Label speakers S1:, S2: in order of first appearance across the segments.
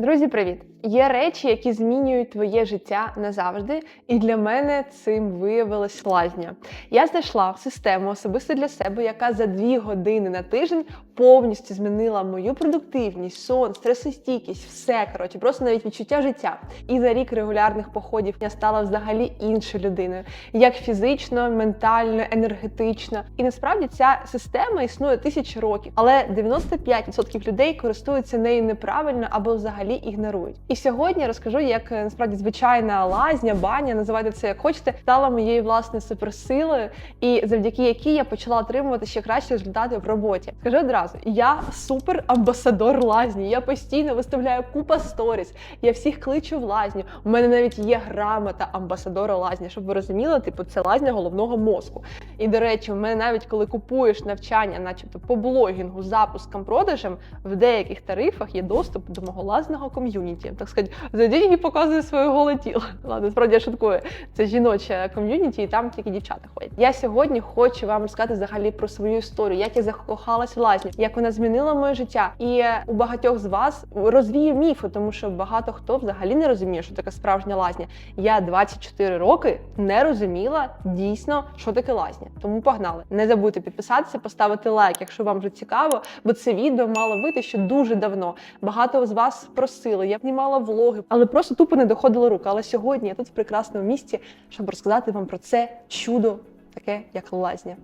S1: Друзі, привіт! Є речі, які змінюють твоє життя назавжди, і для мене цим виявилась лазня. Я знайшла систему особисто для себе, яка за дві години на тиждень повністю змінила мою продуктивність, сон, стресостійкість, все коротше, просто навіть відчуття життя. І за рік регулярних походів я стала взагалі іншою людиною, як фізично, ментально, енергетично. І насправді ця система існує тисячі років, але 95% людей користуються нею неправильно або взагалі ігнорують. І сьогодні розкажу, як е, насправді звичайна лазня, баня, називайте це як хочете, стала моєю власною суперсилою, і завдяки якій я почала отримувати ще кращі результати в роботі. Скажу одразу, я супер амбасадор лазні. Я постійно виставляю купа сторіс. Я всіх кличу в лазню. У мене навіть є грамота амбасадора лазні, щоб ви розуміли, типу, це лазня головного мозку. І до речі, в мене навіть коли купуєш навчання, начебто по блогінгу, запускам, продажам, в деяких тарифах є доступ до мого лазного ком'юніті. Так сказати, за деньги показує своє голе тіло. Ладно, справді я шуткую. Це жіноче ком'юніті, і там тільки дівчата ходять. Я сьогодні хочу вам розказати взагалі про свою історію, як я закохалась в лазню, як вона змінила моє життя. І у багатьох з вас розвію міфи, тому що багато хто взагалі не розуміє, що таке справжня лазня. Я 24 роки не розуміла дійсно, що таке лазня. Тому погнали. Не забудьте підписатися, поставити лайк, якщо вам вже цікаво, бо це відео мало вийти ще дуже давно. Багато з вас просили. Я знімала влоги, але просто тупо не доходило рук. Але сьогодні я тут в прекрасному місці, щоб розказати вам про це чудо, таке як лазня.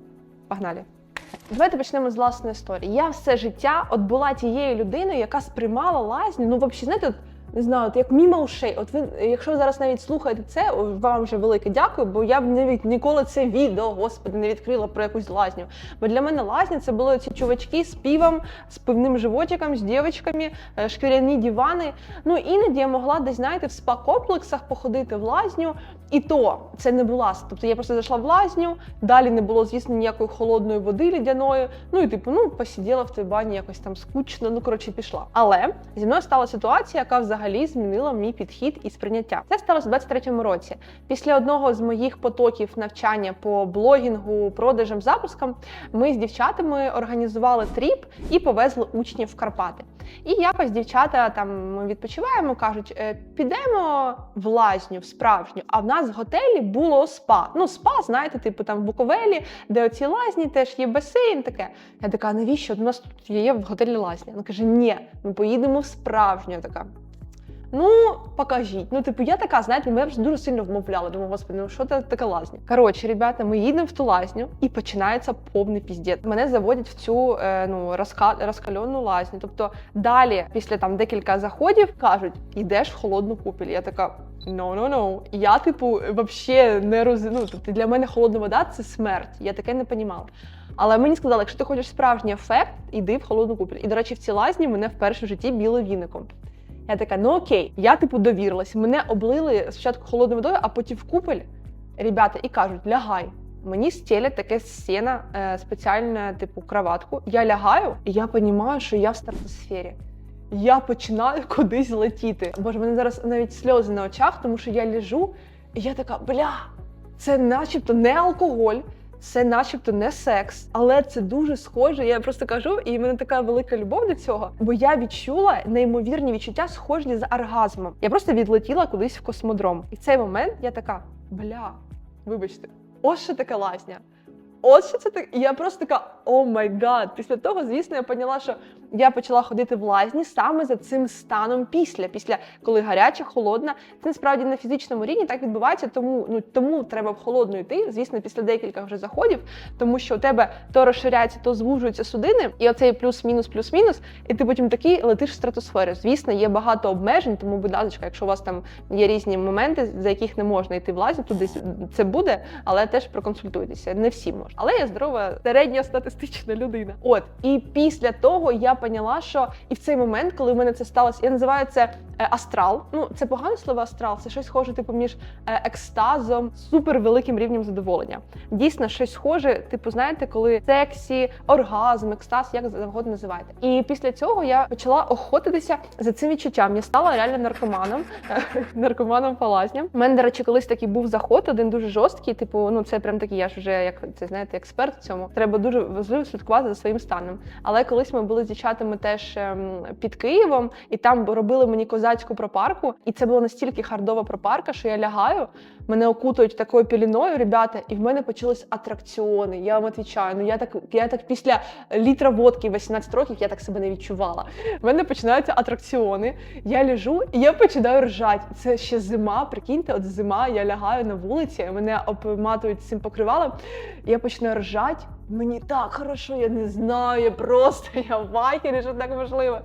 S1: Погнали! Давайте почнемо з власної історії. Я все життя от була тією людиною, яка сприймала лазню. Ну, взагалі, знаєте, не знаю, от як мімо ушей. От ви, якщо ви зараз навіть слухаєте це, вам вже велике дякую, бо я б навіть ніколи це відео, господи, не відкрила про якусь лазню. Бо для мене лазня це були ці чувачки з півом, з пивним животиком, з дівчатками, е, шкіряні дивани. Ну іноді я могла десь, знаєте, в спа-комплексах походити в лазню. І то це не була. Тобто я просто зайшла в лазню, далі не було, звісно, ніякої холодної води лідяної. Ну і типу, ну посиділа в той бані якось там скучно. Ну коротше, пішла. Але зі мною стала ситуація, яка взагалі змінила мій підхід і сприйняття. Це сталося в 23-му році. Після одного з моїх потоків навчання по блогінгу, продажам, запускам, ми з дівчатами організували тріп і повезли учнів в Карпати. І якось дівчата там ми відпочиваємо, кажуть, «Е, підемо в лазню, в справжню. А в нас в готелі було спа. Ну, спа, знаєте, типу там в Буковелі, де оці лазні теж є басейн. Таке. Я така, навіщо? У нас тут є в готелі лазня. Вона каже: ні, ми поїдемо в справжню. Така. Ну, покажіть. Ну, типу, я така, знаєте, мене вже дуже сильно вмовляла. Думаю, господи, ну що це таке лазня? Коротше, ребята, ми їдемо в ту лазню і починається повний піздець. Мене заводять в цю е, ну розка... розкальонну лазню. Тобто далі, після там декілька заходів, кажуть, йдеш в холодну купель. Я така. No, no, no. Я, типу, взагалі не роз... ну, тобто для мене холодна вода це смерть. Я таке не понімала. Але мені сказали, якщо ти хочеш справжній ефект, іди в холодну купель. І, до речі, в цій лазні мене вперше в житті біло віником. Я така, ну окей, я типу довірилась. Мене облили спочатку холодною водою, а потім в купель. Ребята, і кажуть, лягай. Мені стелять таке сіна, е, спеціальне, типу, кроватку. Я лягаю, і я розумію, що я в стратосфері. Я починаю кудись летіти. Боже, мене зараз навіть сльози на очах, тому що я лежу, і я така, бля, це начебто не алкоголь. Це начебто не секс, але це дуже схоже. Я просто кажу, і в мене така велика любов до цього, бо я відчула неймовірні відчуття, схожі з оргазмом. Я просто відлетіла кудись в космодром. І в цей момент я така: бля, вибачте, ось що таке лазня. Ось що це так. І я просто така, о май гад. Після того, звісно, я поняла, що я почала ходити в лазні саме за цим станом після, після коли гаряча, холодна. Це насправді на фізичному рівні так відбувається, тому ну тому треба в холодну йти, звісно, після декілька вже заходів, тому що у тебе то розширяється, то звужуються судини, і оцей плюс-мінус, плюс-мінус, і ти потім такий летиш в стратосферу. Звісно, є багато обмежень, тому, будь ласка, якщо у вас там є різні моменти, за яких не можна йти в лазню, туди це буде, але теж проконсультуйтеся. Не всі можуть. Але я здорова, середньостатистична людина. От і після того я поняла, що і в цей момент, коли в мене це сталося, я називаю це астрал. Ну це погане слово астрал, це щось схоже, типу, між е, екстазом, супер великим рівнем задоволення. Дійсно, щось схоже, типу, знаєте, коли сексі, оргазм, екстаз, як завгодно називаєте. І після цього я почала охотитися за цим відчуттям. Я стала реально наркоманом, наркоманом палазням. У мене, до речі, колись такий був заход, один дуже жорсткий. Типу, ну це прям такий, я ж вже як це знаєте, експерт в цьому. Треба дуже важливо слідкувати за своїм станом. Але колись ми були з дівчатами теж ем, під Києвом, і там робили мені коза козацьку пропарку, і це була настільки хардова пропарка, що я лягаю, мене окутують такою піліною, ребята, і в мене почались атракціони. Я вам відвічаю, ну я так, я так після літра водки 18 років я так себе не відчувала. В мене починаються атракціони. Я лежу і я починаю ржати. Це ще зима. Прикиньте, от зима, я лягаю на вулиці, мене обматують цим покривалом. Я починаю ржати. Мені так хорошо, я не знаю, я просто я в вайкері, що так можливо.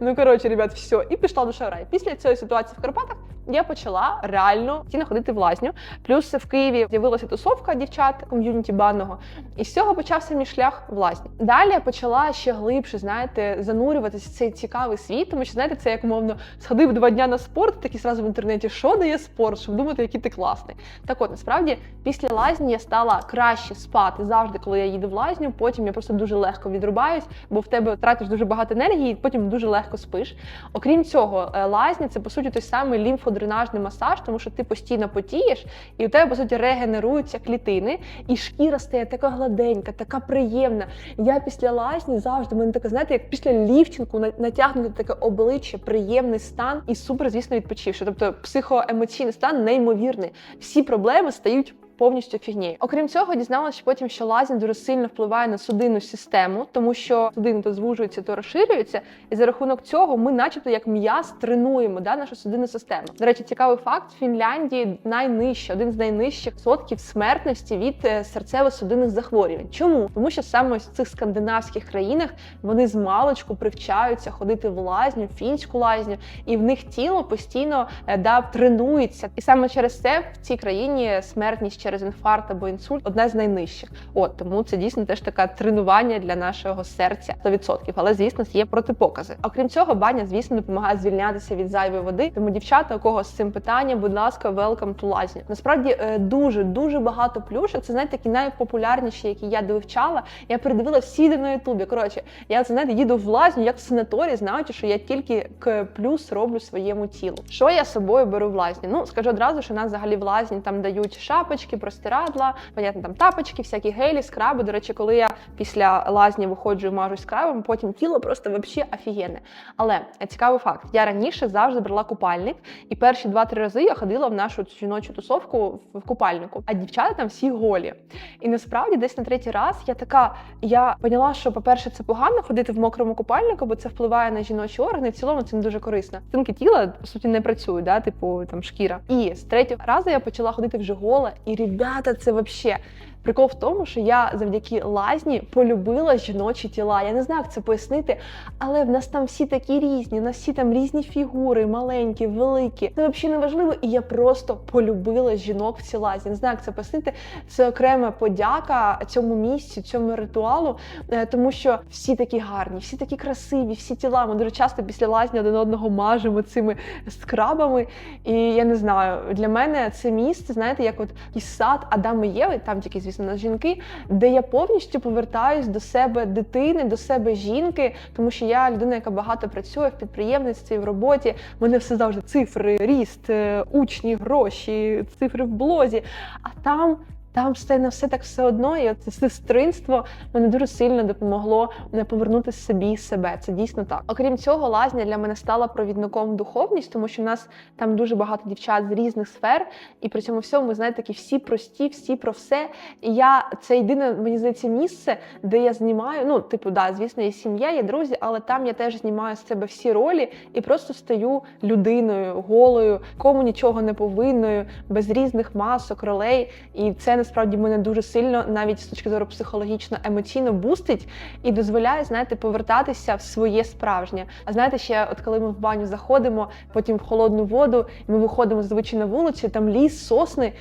S1: Ну коротше, ребят, все. І пішла душа в рай. Після цієї ситуації в Карпатах я почала реально ціно ходити в лазню. Плюс в Києві з'явилася тусовка дівчат ком'юніті банного, і з цього почався мій шлях в лазні. Далі я почала ще глибше, знаєте, занурюватися в цей цікавий світ, тому що знаєте, це як умовно сходив два дня на спорт, такі зразу в інтернеті, що дає спорт, щоб думати, який ти класний. Так от насправді після лазні я стала краще спати завжди, коли я їду в лазню. Потім я просто дуже легко відрубаюсь, бо в тебе тратиш дуже багато енергії, і потім дуже легко спиш. Окрім цього, е, лазня це по суті той самий лімфодренажний масаж, тому що ти постійно потієш, і у тебе по суті регенеруються клітини, і шкіра стає така гладенька, така приємна. Я після лазні завжди мене таке, знаєте, як після ліфтінгу натягнути таке обличчя, приємний стан і супер, звісно, відпочивши. Тобто психоемоційний стан неймовірний. Всі проблеми стають. Повністю фігні. Окрім цього, дізналася потім, що лазня дуже сильно впливає на судинну систему, тому що судини то звужуються, то розширюються, і за рахунок цього ми, начебто, як м'яз, тренуємо да, нашу судинну систему. До речі, цікавий факт: в Фінляндії найнижче, один з найнижчих сотків смертності від е, серцево-судинних захворювань. Чому? Тому що саме в цих скандинавських країнах вони з маличку привчаються ходити в лазню, фінську лазню, і в них тіло постійно е, да, тренується. І саме через це в цій країні смертність через інфаркт або інсульт одна з найнижчих. От тому це дійсно теж таке тренування для нашого серця 100%. Але звісно є протипокази. Окрім цього, баня, звісно, допомагає звільнятися від зайвої води. Тому дівчата, у кого з цим питанням, будь ласка, welcome to лазню. Насправді е, дуже дуже багато плюшок. Це знаєте, такі найпопулярніші, які я довивчала. Я передивила всі на ютубі. Коротше, я це знаєте, їду в лазню, як в санаторії, знаючи, що я тільки к плюс роблю своєму тілу. Що я з собою беру в лазні? Ну скажу одразу, що нас взагалі в лазні там дають шапочки, простирадла, понятно, там тапочки, всякі гелі, скраби. До речі, коли я після лазні виходжу і мажусь скрабом, потім тіло просто вообще офігенне. Але е, цікавий факт: я раніше завжди брала купальник, і перші два-три рази я ходила в нашу жіночу тусовку в купальнику. А дівчата там всі голі. І насправді, десь на третій раз я така, я поняла, що, по-перше, це погано ходити в мокрому купальнику, бо це впливає на жіночі органи. В цілому це не дуже корисно. Стінки тіла по суті не працюють, да, типу там шкіра. І з третього разу я почала ходити вже гола, і ребята, це вообще. Прикол в тому, що я завдяки лазні полюбила жіночі тіла. Я не знаю, як це пояснити, але в нас там всі такі різні, у нас всі там різні фігури, маленькі, великі. Це взагалі не важливо. І я просто полюбила жінок в цій лазні. Не знаю, як це пояснити. Це окрема подяка цьому місцю, цьому ритуалу, е, тому що всі такі гарні, всі такі красиві, всі тіла. Ми дуже часто після лазні один одного мажемо цими скрабами. І я не знаю, для мене це місце, знаєте, як от і сад Адама і Єви, там тільки, звісно, на жінки, де я повністю повертаюсь до себе дитини, до себе жінки, тому що я людина, яка багато працює в підприємництві, в роботі. У мене все завжди цифри, ріст, е, учні, гроші, цифри в блозі. А там. Там все на все так все одно, і це сестринство мене дуже сильно допомогло не повернути собі себе. Це дійсно так. Окрім цього, лазня для мене стала провідником духовність, тому що в нас там дуже багато дівчат з різних сфер, і при цьому всьому ми знаєте, такі всі прості, всі про все. І я це єдине, мені здається, місце, де я знімаю. Ну, типу, да, звісно, є сім'я, є друзі, але там я теж знімаю з себе всі ролі і просто стаю людиною, голою, кому нічого не повинною, без різних масок, ролей. І це насправді мене дуже сильно, навіть з точки зору психологічно, емоційно бустить і дозволяє, знаєте, повертатися в своє справжнє. А знаєте, ще от коли ми в баню заходимо, потім в холодну воду, ми виходимо зазвичай на вулицю, там ліс, сосни.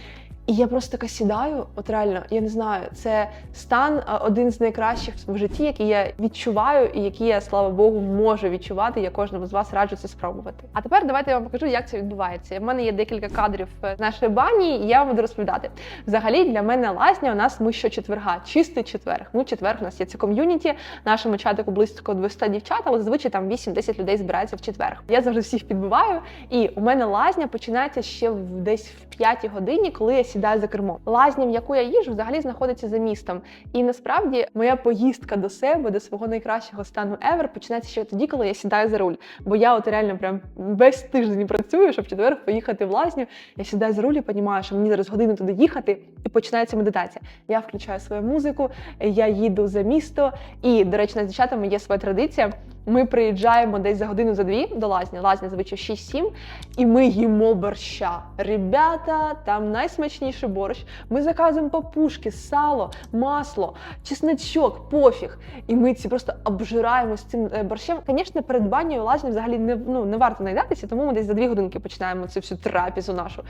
S1: І я просто така сідаю, от реально, я не знаю, це стан один з найкращих в житті, який я відчуваю, і який я, слава Богу, можу відчувати. Я кожному з вас раджу це спробувати. А тепер давайте я вам покажу, як це відбувається. В мене є декілька кадрів е, з нашої бані, і я вам буду розповідати. Взагалі, для мене лазня у нас ми щочетверга, чистий четверг. Ну, четверг у нас є це ком'юніті. Нашому чатику близько 200 дівчат, але зазвичай там 8-10 людей збирається в четверг. Я завжди всіх підбиваю, і у мене лазня починається ще десь в 5 годині, коли я сідаю за кермо. Лазня, в яку я їжу, взагалі знаходиться за містом. І насправді моя поїздка до себе, до свого найкращого стану ever, починається ще тоді, коли я сідаю за руль. Бо я от реально прям весь тиждень працюю, щоб четвер поїхати в лазню. Я сідаю за руль і розумію, що мені зараз годину туди їхати, і починається медитація. Я включаю свою музику, я їду за місто. І, до речі, з дівчатами є своя традиція. Ми приїжджаємо десь за годину за дві до лазні, лазня звичайно 6-7, і ми їмо борща. Ребята, там найсмачніший борщ. Ми заказуємо папушки, сало, масло, чесночок, пофіг. І ми ці просто обжираємось цим е, борщем. Звісно, перед банею лазні взагалі не ну не варто наїдатися, тому ми десь за дві годинки починаємо цю всю трапезу нашу.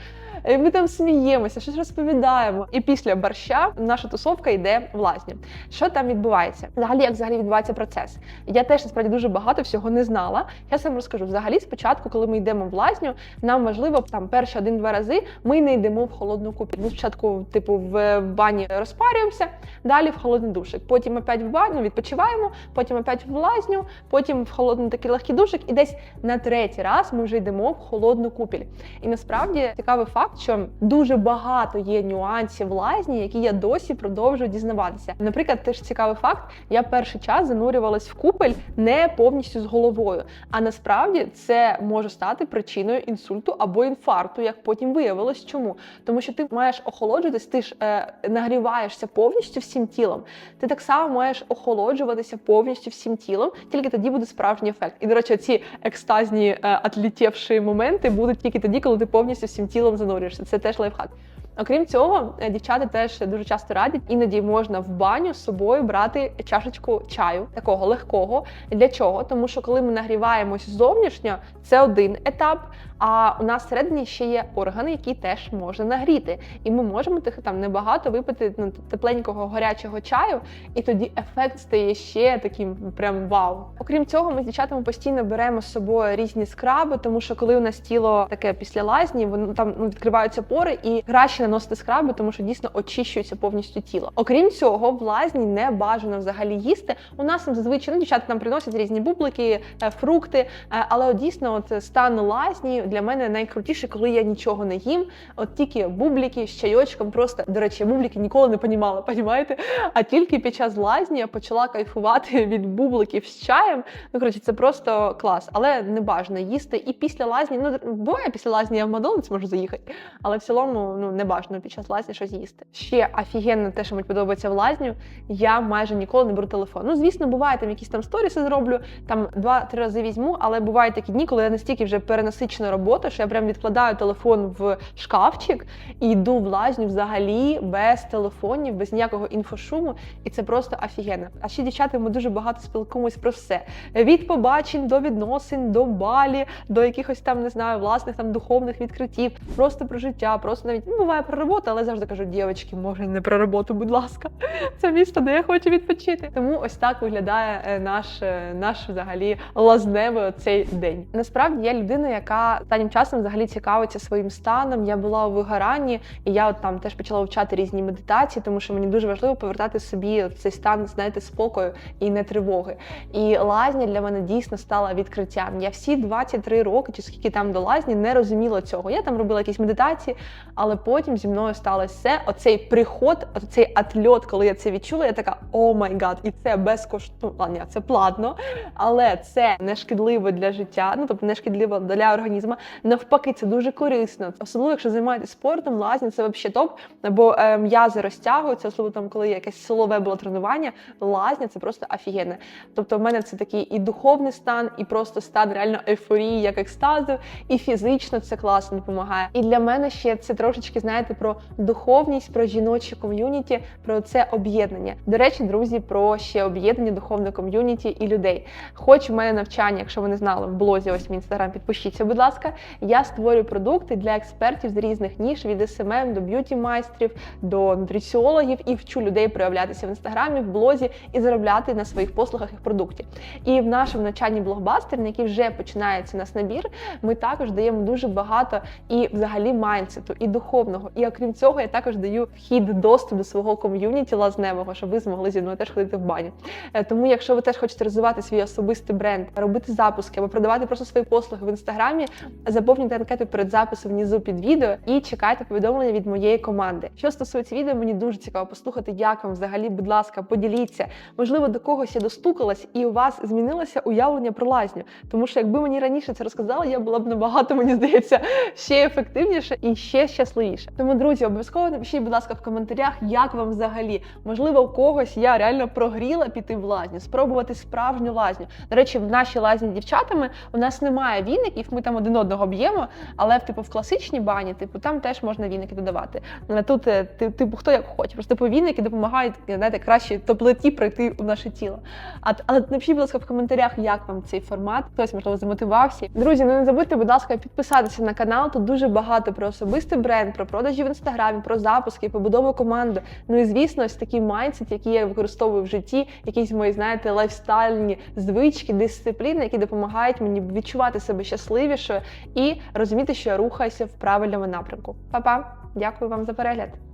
S1: Е, Ми там сміємося, щось розповідаємо. І після борща наша тусовка йде в лазню. Що там відбувається? Взагалі, як взагалі відбувається процес? Я теж насправді дуже багато всього не знала. Я вам розкажу. Взагалі, спочатку, коли ми йдемо в лазню, нам важливо там перші один-два рази ми не йдемо в холодну купіль. Ми спочатку, типу, в бані розпарюємося, далі в холодний душик. Потім опять в баню відпочиваємо, потім опять в лазню, потім в холодний такий легкий душик, і десь на третій раз ми вже йдемо в холодну купіль. І насправді цікавий факт, що дуже багато є нюансів в лазні, які я досі продовжую дізнаватися. Наприклад, теж цікавий факт: я перший час занурювалась в купель не повністю з головою. А насправді це може стати причиною інсульту або інфаркту, як потім виявилось. Чому? Тому що ти маєш охолоджуватись, ти ж е, нагріваєшся повністю всім тілом. Ти так само маєш охолоджуватися повністю всім тілом, тільки тоді буде справжній ефект. І до речі, ці екстазні е, отлітєвші моменти будуть тільки тоді, коли ти повністю всім тілом занурюєшся. Це теж лайфхак. Окрім цього, е, дівчата теж дуже часто радять, іноді можна в баню з собою брати чашечку чаю, такого легкого. Для чого? Тому що коли ми нагріваємось зовнішньо, це один етап. А у нас всередині ще є органи, які теж можна нагріти. І ми можемо тих там небагато випити ну, тепленького гарячого чаю, і тоді ефект стає ще таким прям вау. Окрім цього, ми з дівчатами постійно беремо з собою різні скраби, тому що коли у нас тіло таке після лазні, воно там ну, відкриваються пори і краще наносити скраби, тому що дійсно очищується повністю тіло. Окрім цього, в лазні не бажано взагалі їсти. У нас зазвичай ну, дівчата там приносять різні бублики, е, фрукти, е, але дійсно, от стан лазні для мене найкрутіше, коли я нічого не їм. От тільки бублики з чайочком. Просто до речі, я бублики ніколи не понімала, понімаєте? А тільки під час лазні я почала кайфувати від бубликів з чаєм. Ну коротше, це просто клас, але не бажано їсти. І після лазні, ну буває після лазні я в Макдональдс можу заїхати, але в цілому ну не бажано під час лазні щось їсти. Ще офігенно те, що мені подобається в лазню, я майже ніколи не беру телефон. Ну, звісно, буває там якісь там сторіси зроблю, там два-три рази візьму, але бувають такі дні, коли я настільки вже перенасичена робота, що я прям відкладаю телефон в шкафчик і йду в лазню взагалі без телефонів, без ніякого інфошуму, і це просто офігенно. А ще дівчата ми дуже багато спілкуємось про все: від побачень до відносин, до балі, до якихось там не знаю, власних там духовних відкриттів, просто про життя, просто навіть ну, буває про роботу, але завжди кажу, дівчатки, може не про роботу, будь ласка. Це місто, де я хочу відпочити. Тому ось так виглядає е, наш е, наш взагалі лазневий цей день. Насправді я людина, яка останнім часом взагалі цікавиться своїм станом. Я була у вигоранні, і я от там теж почала вивчати різні медитації, тому що мені дуже важливо повертати собі цей стан, знаєте, спокою і не тривоги. І лазня для мене дійсно стала відкриттям. Я всі 23 роки, чи скільки там до лазні, не розуміла цього. Я там робила якісь медитації, але потім зі мною сталося все. Оцей приход, оцей атльот, коли я це відчула, я така о май гад, і це безкоштовно. Ну, це платно, але це не шкідливо для життя, ну тобто не шкідливо для організму. Навпаки, це дуже корисно. Особливо, якщо займаєтесь спортом, лазня це взагалі топ, бо е, м'язи розтягуються, особливо там, коли якесь силове було тренування, лазня це просто офігенне. Тобто, в мене це такий і духовний стан, і просто стан реально ейфорії, як екстазу, і фізично це класно допомагає. І для мене ще це трошечки, знаєте, про духовність, про жіноче ком'юніті, про це об'єднання. До речі, друзі, про ще об'єднання духовне ком'юніті і людей. Хоч в мене навчання, якщо ви не знали, в блозі ось мій інстаграм, підпишіться, будь ласка. Я створюю продукти для експертів з різних ніж від СММ до б'юті майстрів, до нутриціологів і вчу людей проявлятися в інстаграмі, в блозі і заробляти на своїх послугах їх продуктів. І в нашому навчанні блогбастер, на який вже починається нас набір, ми також даємо дуже багато і взагалі майнсету, і духовного, І окрім цього, я також даю вхід доступ до свого ком'юніті лазневого, щоб ви змогли зі мною теж ходити в баню. Е, Тому, якщо ви теж хочете розвивати свій особистий бренд, робити запуски або продавати просто свої послуги в інстаграмі, заповнюйте анкету перед записом внизу під відео і чекайте повідомлення від моєї команди. Що стосується відео, мені дуже цікаво послухати, як вам взагалі, будь ласка, поділіться. Можливо, до когось я достукалась, і у вас змінилося уявлення про лазню. Тому що якби мені раніше це розказали, я була б набагато, мені здається, ще ефективніше і ще щасливіше. Тому, друзі, обов'язково напишіть, будь ласка, в коментарях, як вам взагалі. Можливо, у когось я реально прогріла піти в лазню, спробувати справжню лазню. До речі, в нашій лазні дівчатами у нас немає віників, ми там один одного б'ємо, але типу в класичній бані, типу, там теж можна віники додавати. Тут, е, типу, хто як хоче. Просто типу, віники допомагають знаєте, краще топлеті пройти в наше тіло. А але напишіть, будь ласка, в коментарях, як вам цей формат. Хтось можливо замотивувався. Друзі, ну не забудьте, будь ласка, підписатися на канал. Тут дуже багато про особистий бренд, про продажі в інстаграмі, про запуски, побудову команди. Ну і звісно, ось такий майндсет, який я використовую в житті, якісь мої, знаєте, лайфстайльні звички, дисципліни, які допомагають мені відчувати себе щасливішою і розуміти, що я рухаюся в правильному напрямку. Па-па! Дякую вам за перегляд.